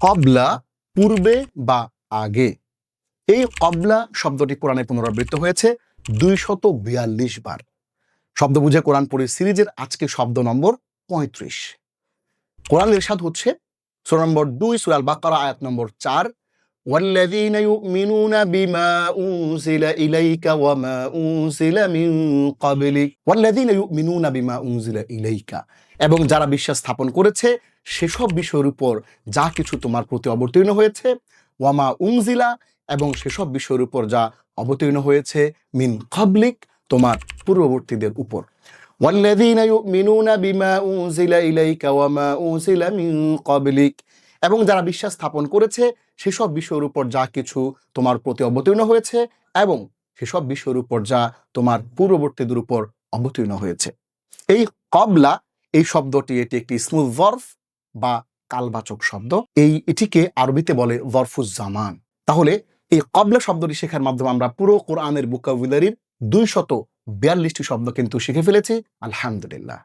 কবলা পূর্বে বা আগে। এই কবলা শব্দটি কোরআনে পুনরাবৃত্ত হয়েছে দুইশত বিয়াল্লিশ বার। শব্দ বুঝে কোরআন পড়ে সিরিজের আজকে শব্দ নম্বর পঁয়ত্রিশ। কোরআন ইরশাদ হচ্ছে সুরা নম্বর দুই সুরাল বাকারা আয়াত নম্বর চার والذين يؤمنون بما أنزل إليك وما أنزل من قبلك والذين يؤمنون بما أنزل إليك এবং যারা বিশ্বাস স্থাপন করেছে সেসব বিষয়ের উপর যা কিছু তোমার প্রতি অবতীর্ণ হয়েছে ওয়ামা উংজিলা এবং সেসব বিষয়ের উপর যা অবতীর্ণ হয়েছে মিন কাবলিক তোমার পূর্ববর্তীদের উপর والذين يؤمنون بما أنزل إليك وما أنزل من قبلك এবং যারা বিশ্বাস স্থাপন করেছে, সেসব বিষয়ের উপর যা কিছু তোমার প্রতি অবতীর্ণ হয়েছে এবং সেসব বিষয়ের উপর যা তোমার পূর্ববর্তীদের উপর অবতীর্ণ হয়েছে। এই কবলা, এই শব্দটি এটি একটি স্মুথ ভর্ফ বা কালবাচক শব্দ। এই এটিকে আরবিতে বলে ভরফুজ জামান তাহলে এই কবলা শব্দটি শেখার মাধ্যমে আমরা পুরো কোরআনের বুকাবুলারির দুই শত বিয়াল্লিশটি শব্দ কিন্তু শিখে ফেলেছি। আলহামদুলিল্লাহ।